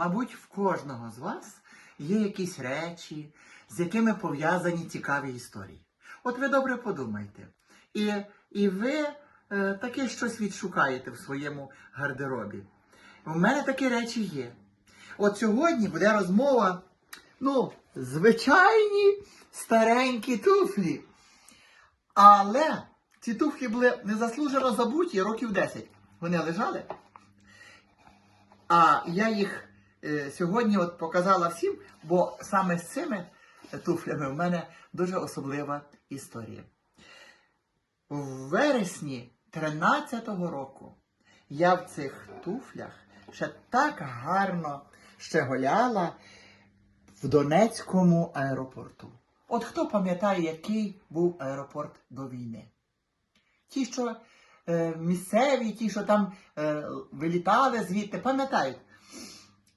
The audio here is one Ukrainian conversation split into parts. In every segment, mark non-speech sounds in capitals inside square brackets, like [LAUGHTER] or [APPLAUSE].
мабуть, в кожного з вас є якісь речі, з якими пов'язані цікаві історії. От ви добре подумайте. І, і ви е, таке щось відшукаєте в своєму гардеробі. У мене такі речі є. От сьогодні буде розмова, ну, звичайні старенькі туфлі. Але ці туфлі були незаслужено забуті років 10. Вони лежали. А я їх сьогодні от показала всім, бо саме з цими туфлями в мене дуже особлива історія. В вересні 13-го року я в цих туфлях ще так гарно щеголяла в Донецькому аеропорту. От хто пам'ятає, який був аеропорт до війни? Ті, що е, місцеві, ті, що там е, вилітали звідти, пам'ятають.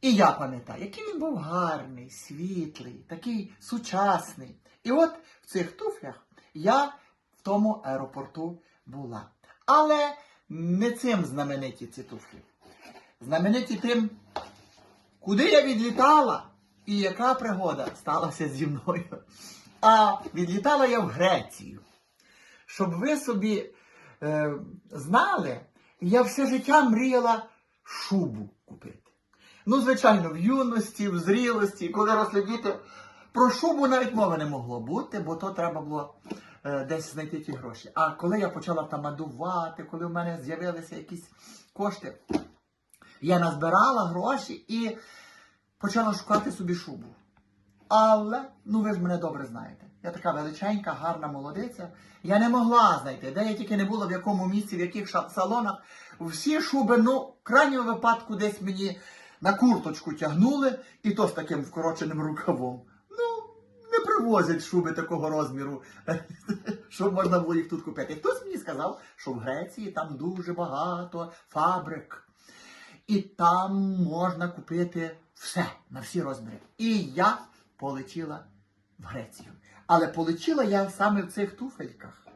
І я пам'ятаю, який він був гарний, світлий, такий сучасний. І от в цих туфлях я в тому аеропорту була. Але не цим знамениті ці туфлі. Знамениті тим, куди я відлітала і яка пригода сталася зі мною. А відлітала я в Грецію. Щоб ви собі е, знали, я все життя мріяла шубу. Ну, звичайно, в юності, в зрілості, коли росли діти, про шубу навіть мови не могло бути, бо то треба було е, десь знайти ті гроші. А коли я почала тамадувати, коли в мене з'явилися якісь кошти, я назбирала гроші і почала шукати собі шубу. Але, ну ви ж мене добре знаєте, я така величенька, гарна молодиця. Я не могла знайти, де я тільки не була, в якому місці, в яких салонах. Всі шуби, ну, в крайньому випадку десь мені на курточку тягнули, і то з таким вкороченим рукавом. Ну, не привозять шуби такого розміру, [LAUGHS] щоб можна було їх тут купити. Хтось мені сказав, що в Греції там дуже багато фабрик. І там можна купити все на всі розміри. І я полетіла в Грецію. Але полетіла я саме в цих туфельках.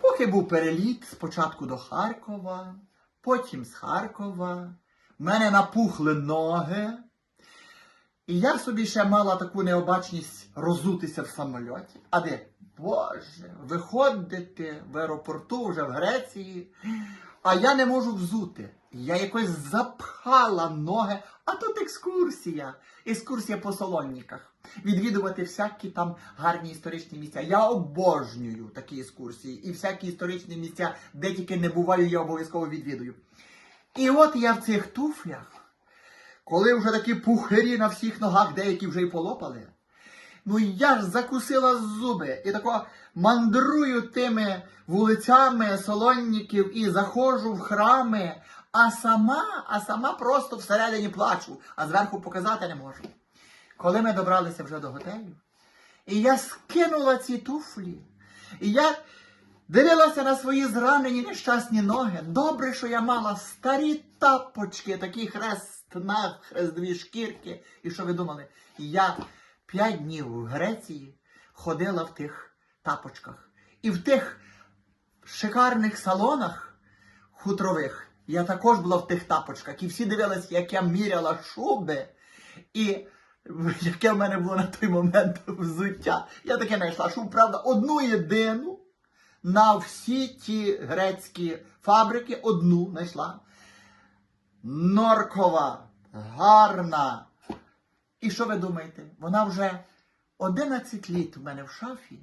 Поки був переліт спочатку до Харкова, потім з Харкова, мене напухли ноги. І я собі ще мала таку необачність розутися в самольоті. А де? Боже, виходити в аеропорту вже в Греції, а я не можу взути. Я якось запхала ноги, а тут екскурсія. Екскурсія по Солонниках. Відвідувати всякі там гарні історичні місця. Я обожнюю такі екскурсії. І всякі історичні місця, де тільки не буваю, я обов'язково відвідую. І от я в цих туфлях, коли вже такі пухирі на всіх ногах, деякі вже й полопали. Ну я ж закусила зуби і тако мандрую тими вулицями солонників і заходжу в храми, а сама, а сама просто всередині плачу, а зверху показати не можу. Коли ми добралися вже до готелю, і я скинула ці туфлі, і я дивилася на свої зранені нещасні ноги. Добре, що я мала старі тапочки, такі хрест на хрест дві шкірки. І що ви думали? Я п'ять днів в Греції ходила в тих тапочках. І в тих шикарних салонах хутрових я також була в тих тапочках. І всі дивилися, як я міряла шуби. І яке в мене було на той момент взуття. Я таке знайшла шубу, правда, одну єдину на всі ті грецькі фабрики, одну знайшла. Норкова, гарна. І що ви думаєте? Вона вже 11 літ в мене в шафі,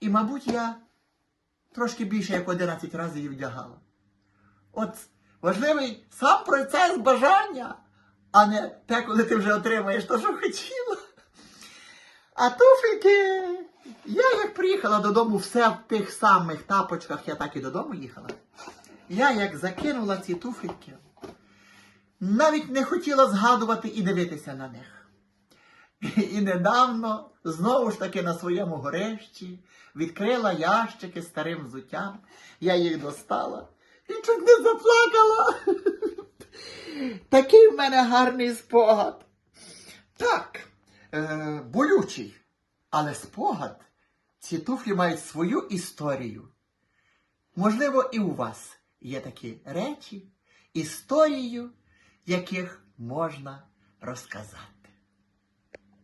і, мабуть, я трошки більше як 11 разів її вдягала. От важливий сам процес бажання, а не те, коли ти вже отримаєш те, що хотіла. А туфельки, я як приїхала додому, все в тих самих тапочках, я так і додому їхала. Я як закинула ці туфельки, навіть не хотіла згадувати і дивитися на них. І недавно, знову ж таки на своєму горищі, відкрила ящики старим взуттям. Я їх достала і чуть не заплакала. Такий в мене гарний спогад. Так, е, болючий. Але спогад, ці туфлі мають свою історію. Можливо, і у вас є такі речі, історію, яких можна розказати.